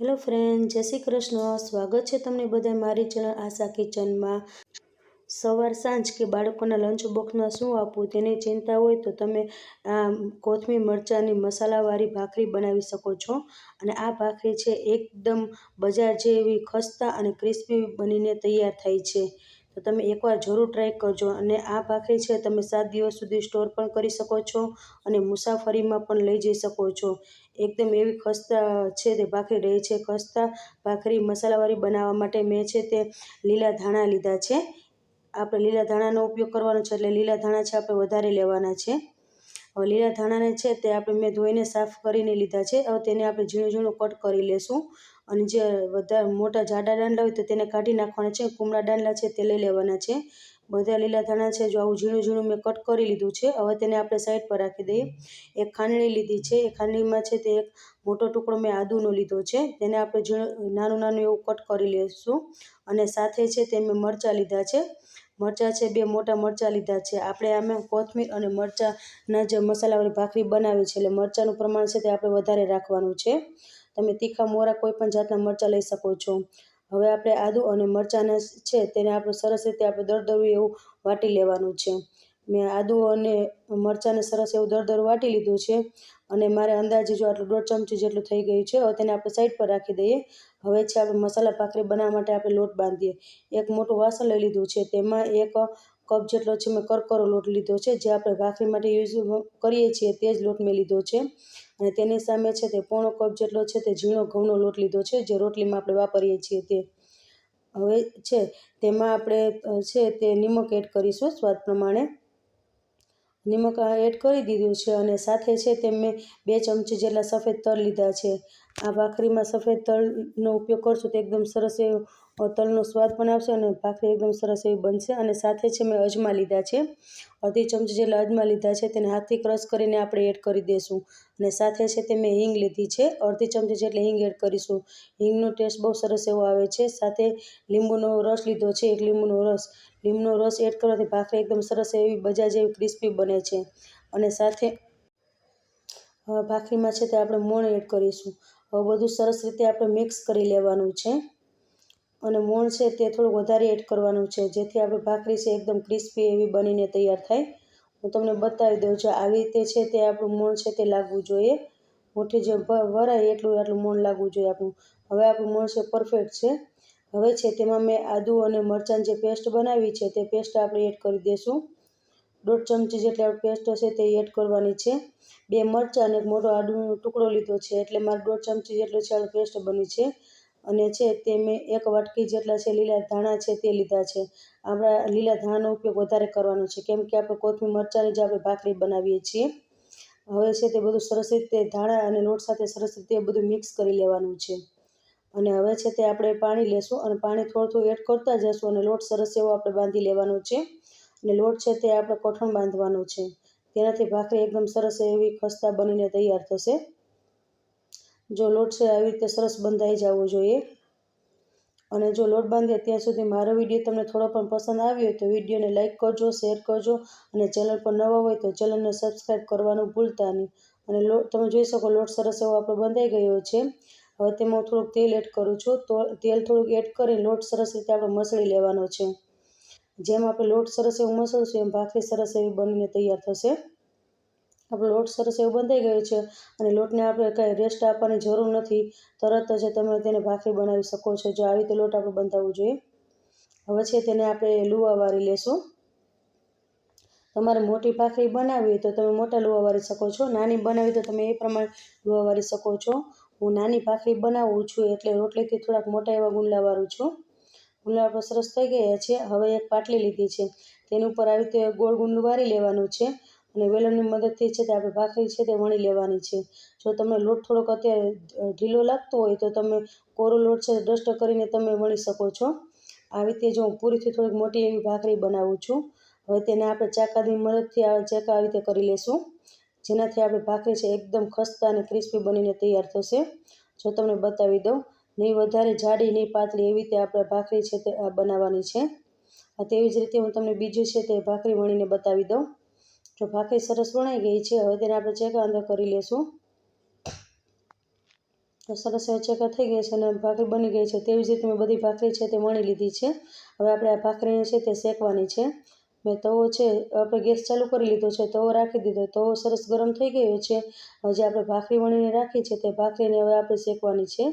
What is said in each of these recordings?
Hello friend, જય શ્રી કૃષ્ણ. સ્વાગત છે તમને બધા મારી ચેનલ આશા કિચનમાં. સવાર સાંજ કે બાળકોના લંચ બોક્સમાં શું આપવું તેની ચિંતા હોય તો તમે આ કોથમીર મરચાંની મસાલાવાળી ભાખરી બનાવી શકો છો. અને આ ભાખરી છે એકદમ બજાર જેવી, ખસ્તા અને ક્રિસ્પી બનીને તૈયાર થાય છે. તો તમે એકવાર જરૂર ટ્રાય કરજો અને આ ભાખરી છે તમે સાત દિવસ સુધી સ્ટોર પણ કરી શકો છો અને મુસાફરીમાં પણ લઈ જઈ શકો છો. એકદમ એવી ખસ્તા છે તે ભાખરી રહે છે. ખસ્તા ભાખરી મસાલાવાળી બનાવવા માટે મેં છે તે લીલા ધાણા લીધા છે. આપણે લીલા ધાણાનો ઉપયોગ કરવાનો છે એટલે લીલા ધાણા છે આપણે વધારે લેવાના છે. હવે લીલા ધાણાને છે તે આપણે મેં ધોઈને સાફ કરીને લીધા છે. હવે તેને આપણે ઝીણું ઝીણું કટ કરી લેશું. અને જે વધારે મોટા જાડા દાંડા હોય તો તેને કાઢી નાખવાના છે. કુમળા દાંડા છે તે લઈ લેવાના છે. બધા લીલા ધાણા છે જો આવું ઝીણું ઝીણું મેં કટ કરી લીધું છે. હવે તેને આપણે સાઈડ પર રાખી દઈએ. એક ખાંડણી લીધી છે. એ ખાંડણીમાં છે તે એક મોટો ટુકડો મેં આદુનો લીધો છે. તેને આપણે ઝીણું, નાનું નાનું એવું કટ કરી લઈશું અને સાથે છે તે મેં મરચાં લીધા છે. મરચાં છે બે મોટા મરચાં લીધા છે. આપણે આમાં કોથમીર અને મરચાંના જે મસાલાવાળી ભાખરી બનાવી છે એટલે મરચાંનું પ્રમાણ છે તે આપણે વધારે રાખવાનું છે. તમે તીખા મોરા કોઈ પણ જાતના મરચાં લઈ શકો છો. હવે આપણે આદુ અને મરચાંને છે તેને આપણે સરસ રીતે આપણે દરદરું એવું વાટી લેવાનું છે. મેં આદુ અને મરચાંને સરસ એવું દરદરું વાટી લીધું છે અને મારે અંદાજે જો આટલું દોઢ ચમચી જેટલું થઈ ગયું છે, હવે તેને આપણે સાઈડ પર રાખી દઈએ. હવે છે આપણે મસાલા ભાખરી બનાવવા માટે આપણે લોટ બાંધીએ. એક મોટું વાસણ લઈ લીધું છે, તેમાં એક કપ જેટલો છે મેં કરકરો લોટ લીધો છે. જે આપણે ભાખરી માટે યુઝ કરીએ છીએ તે જ લોટ મેં લીધો છે. અને તેની સામે છે તે પોણો કપ જેટલો છે તે ઝીણો ઘઉંનો લોટ લીધો છે, જે રોટલીમાં આપણે વાપરીએ છીએ તે. હવે છે તેમાં આપણે છે તે નિમક એડ કરીશું સ્વાદ પ્રમાણે. નિમક એડ કરી દીધું છે અને સાથે છે તે મેં બે ચમચી જેટલા સફેદ તલ લીધા છે. આ ભાખરીમાં સફેદ તલનો ઉપયોગ કરશું તો એકદમ સરસ એવો તલનો સ્વાદ પણ આવશે અને ભાખરી એકદમ સરસ એવી બનશે અને સાથે છે મેં અજમા લીધા છે. અડધી ચમચી જેટલા અજમા લીધા છે તેને હાથથી ક્રશ કરીને આપણે એડ કરી દઈશું અને સાથે છે તે મેં હિંગ લીધી છે. અડધી ચમચી જેટલી હિંગ એડ કરીશું. હિંગનો ટેસ્ટ બહુ સરસ એવો આવે છે. સાથે લીંબુનો રસ લીધો છે, એક લીંબુનો રસ. લીંબુનો રસ એડ કરવાથી ભાખરી એકદમ સરસ એવી બજા જેવી ક્રિસ્પી બને છે. અને સાથે ભાખરીમાં છે તે આપણે મોણ એડ કરીશું. હવે બધું સરસ રીતે આપણે મિક્સ કરી લેવાનું છે. અને મોણ છે તે થોડું વધારે એડ કરવાનું છે. જેથી આપણે ભાખરી છે એકદમ ક્રિસ્પી એવી બનીને તૈયાર થાય. હું તમને બતાવી દઉં છું, આવી રીતે છે તે આપણું મોણ છે તે લાગવું જોઈએ. મુઠ્ઠી જે ભરાય એટલું આટલું મોણ લાગવું જોઈએ આપણું. હવે આપણું મોણ છે પરફેક્ટ છે. હવે છે તેમાં મેં આદુ અને મરચાંની જે પેસ્ટ બનાવી છે તે પેસ્ટ આપણે એડ કરી દઈશું દોઢ ચમચી જેટલી પેસ્ટ છે તે એડ કરવાની છે. બે મરચાં અને એક મોટો આદુનો ટુકડો લીધો છે, એટલે મારે દોઢ ચમચી જેટલો છે પેસ્ટ બની છે. અને છે તે મેં એક વાટકી જેટલા છે લીલા ધાણા છે તે લીધા છે. આપણા લીલા ધાણાનો ઉપયોગ વધારે કરવાનો છે. કેમ કે આપણે કોથમીર મરચાંની જ આપણે ભાખરી બનાવીએ છીએ, હવે છે તે બધું સરસ રીતે ધાણા અને લોટ સાથે સરસ રીતે બધું મિક્સ કરી લેવાનું છે. અને હવે છે તે આપણે પાણી લેશું અને પાણી થોડું થોડું એડ કરતા જશું અને લોટ સરસ એવો આપણે બાંધી લેવાનો છે. અને લોટ છે તે આપણે કોઠણ બાંધવાનો છે. તેનાથી ભાખરી એકદમ સરસ એવી ખસ્તા બનીને તૈયાર થશે. જો લોટ છે, આવી રીતે સરસ બંધાઈ જવો જોઈએ. અને જો લોટ બાંધીએ ત્યાં સુધી મારો વીડિયો તમને થોડો પણ પસંદ આવ્યો હોય તો વિડીયોને લાઇક કરજો, શેર કરજો અને ચેનલ પર નવા હોય તો ચેનલને સબસ્ક્રાઈબ કરવાનું ભૂલતા નહીં. અને લોટ તમે જોઈ શકો લોટ સરસ એવો આપણો બંધાઈ ગયો છે. હવે તેમાં હું થોડુંક તેલ એડ કરું છું. તો તેલ થોડુંક એડ કરી લોટ સરસ રીતે આપણે મસળી લેવાનો છે. જેમ આપણે લોટ સરસ એવું મસળશું એમ ભાખરી સરસ એવી બનીને તૈયાર થશે. આપણો લોટ સરસ એવું બંધાઈ ગયો છે અને લોટને આપણે કાંઈ રેસ્ટ આપવાની જરૂર નથી. તરત જ તમે તેને ભાખરી બનાવી શકો છો. જો આવી રીતે લોટ આપણે બંધાવવો જોઈએ. હવે છે તેને આપણે લુવા વાળી લેશું. તમારે મોટી ભાખરી બનાવી તો તમે મોટા લુવા વાળી શકો છો. નાની બનાવી તો તમે એ પ્રમાણે લુવા વાળી શકો છો. હું નાની ભાખરી બનાવું છું એટલે રોટલીથી થોડાક મોટા એવા ગુંડલા વાળું છું. ગુંડલા આપણે સરસ થઈ ગયા છે. હવે એક પાટલી લીધી છે. તેની ઉપર આવી રીતે ગોળ ગુંડલું વારી લેવાનું છે. અને વેલણની મદદથી છે તે આપણે ભાખરી છે તે વણી લેવાની છે. જો તમને લોટ થોડોક અત્યારે ઢીલો લાગતો હોય તો તમે કોરો લોટ છે ડસ્ટ કરીને તમે વણી શકો છો. આવી રીતે જો હું પૂરીથી થોડીક મોટી એવી ભાખરી બનાવું છું, હવે તેને આપણે ચાકાની મદદથી આ ચાકા આવી રીતે કરી લેશું. જેનાથી આપણે ભાખરી છે એકદમ ખસ્તા અને ક્રિસ્પી બનીને તૈયાર થશે. જો તમને બતાવી દઉં, નહીં વધારે જાડી, નહીં પાતળી એવી રીતે આપણે ભાખરી છે તે બનાવવાની છે. તેવી જ રીતે હું તમને બીજું છે તે ભાખરી વણીને બતાવી દઉં. જો ભાખરી સરસ વણાઈ ગઈ છે. હવે તેને આપણે ચેકા અંદર કરી લેશું. તો સરસ એવા ચેકા થઈ ગયા છે અને ભાખરી બની ગઈ છે. તેવી જ રીતે મેં બધી ભાખરી છે તે વણી લીધી છે. હવે આપણે આ ભાખરીને છે તે શેકવાની છે. મેં તવો છે, આપણે ગેસ ચાલુ કરી લીધો છે, તવો રાખી દીધો. તવો સરસ ગરમ થઈ ગયો છે. હવે જે આપણે ભાખરી વણીને રાખી છે તે ભાખરીને હવે આપણે શેકવાની છે.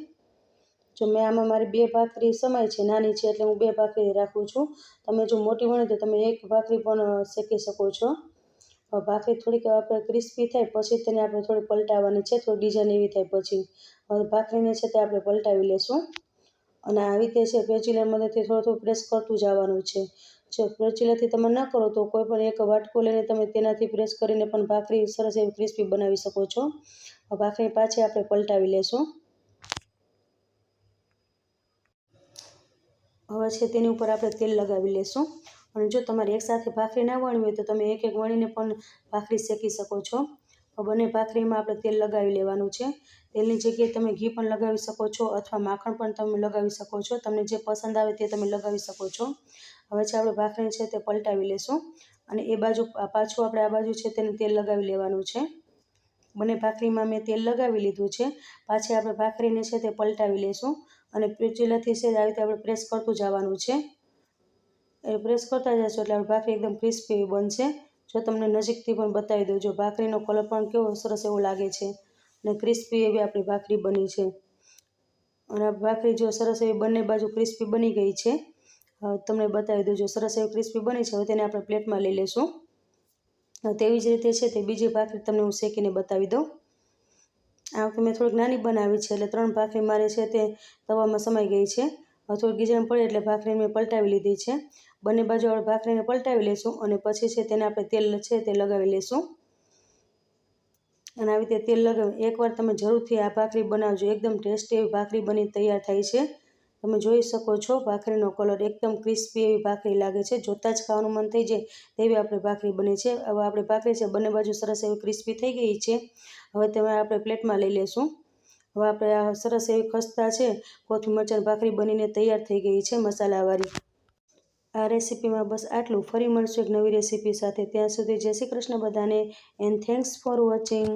જો મેં આમાં મારી બે ભાખરી સમાય છે, નાની છે, એટલે હું બે ભાખરી રાખું છું. તમે જો મોટી વણી તો તમે એક ભાખરી પણ શેકી શકો છો. ભાખરી થોડીક આપણે ક્રિસ્પી થાય પછી તેને આપણે થોડી પલટાવવાની છે, થોડી ડિઝાઇન એવી થાય પછી. ભાખરીને છે તે આપણે પલટાવી લેશું. અને આવી રીતે છે પેચીલા મદદથી થોડું થોડું પ્રેસ કરતું જવાનું છે. જો પેચીલાથી તમે ન કરો તો કોઈ પણ એક વાટકો લઈને તમે તેનાથી પ્રેસ કરીને પણ ભાખરી સરસ એવી ક્રિસ્પી બનાવી શકો છો. ભાખરી પાછી આપણે પલટાવી લેશું. હવે છે તેની ઉપર આપણે તેલ લગાવી લેશું. અને જો તમારે એકસાથે ભાખરી ના વણવી હોય તો તમે એક એક વણીને પણ ભાખરી શેકી શકો છો. બંને ભાખરીમાં આપણે તેલ લગાવી લેવાનું છે. તેલની જગ્યાએ તમે ઘી પણ લગાવી શકો છો અથવા માખણ પણ તમે લગાવી શકો છો. તમને જે પસંદ આવે તે તમે લગાવી શકો છો. હવે છે આપણે ભાખરી છે તે પલટાવી લેશું. અને એ બાજુ પાછું આપણે આ બાજુ છે તેને તેલ લગાવી લેવાનું છે. બંને ભાખરીમાં મેં તેલ લગાવી લીધું છે. પાછી આપણે ભાખરીને છે તે પલટાવી લેશું. અને પેચીલાથી છે આવી રીતે આપણે પ્રેસ કરતું જવાનું છે. એ પ્રેસ કરતા જશો એટલે આપણી ભાખરી એકદમ ક્રિસ્પી બનશે. જો તમને નજીકથી પણ બતાવી દઉં, જો ભાખરીનો કલર પણ કેવો સરસ એવો લાગે છે અને ક્રિસ્પી એવી આપણી ભાખરી બની છે. અને ભાખરી જો સરસ એવી બંને બાજુ ક્રિસ્પી બની ગઈ છે તમને બતાવી દઉં, જો સરસ એવી ક્રિસ્પી બની છે, હવે તેને આપણે પ્લેટમાં લઈ લઈશું તેવી જ રીતે છે તે બીજી ભાખરી તમને હું શેકીને બતાવી દઉં. આ વખતે મેં થોડીક નાની બનાવી છે એટલે ત્રણ ભાખરી મારે છે તે તવામાં સમાઈ ગઈ છે. થોડી થોડીક ગીજાણ પડે એટલે ભાખરીને મેં પલટાવી લીધી છે. બંને બાજુ ભાખરીને પલટાવી લઈશું અને પછી છે તેને આપણે તેલ છે તે લગાવી લઈશું. અને આવી રીતે તેલ લગાવી એકવાર તમે જરૂરથી આ ભાખરી બનાવજો. એકદમ ટેસ્ટી એવી ભાખરી બની તૈયાર થાય છે. તમે જોઈ શકો છો ભાખરીનો કલર એકદમ ક્રિસ્પી એવી ભાખરી લાગે છે. જોતાં જ ખાવાનું મન થઈ જાય તેવી આપણે ભાખરી બની છે. હવે આપણે ભાખરી છે બંને બાજુ સરસ એવી ક્રિસ્પી થઈ ગઈ છે. હવે તમે આપણે પ્લેટમાં લઈ લેશું હવે આપણે આ સરસ એવી ખસ્તા છે કોથમી મરચાં ભાખરી બનીને તૈયાર થઈ ગઈ છે મસાલાવાળી. આ રેસીપીમાં બસ આટલું. ફરી મળશું એક નવી રેસીપી સાથે. ત્યાં સુધી જય શ્રી કૃષ્ણ બધાને એન્ડ થેન્ક્સ ફોર વોચિંગ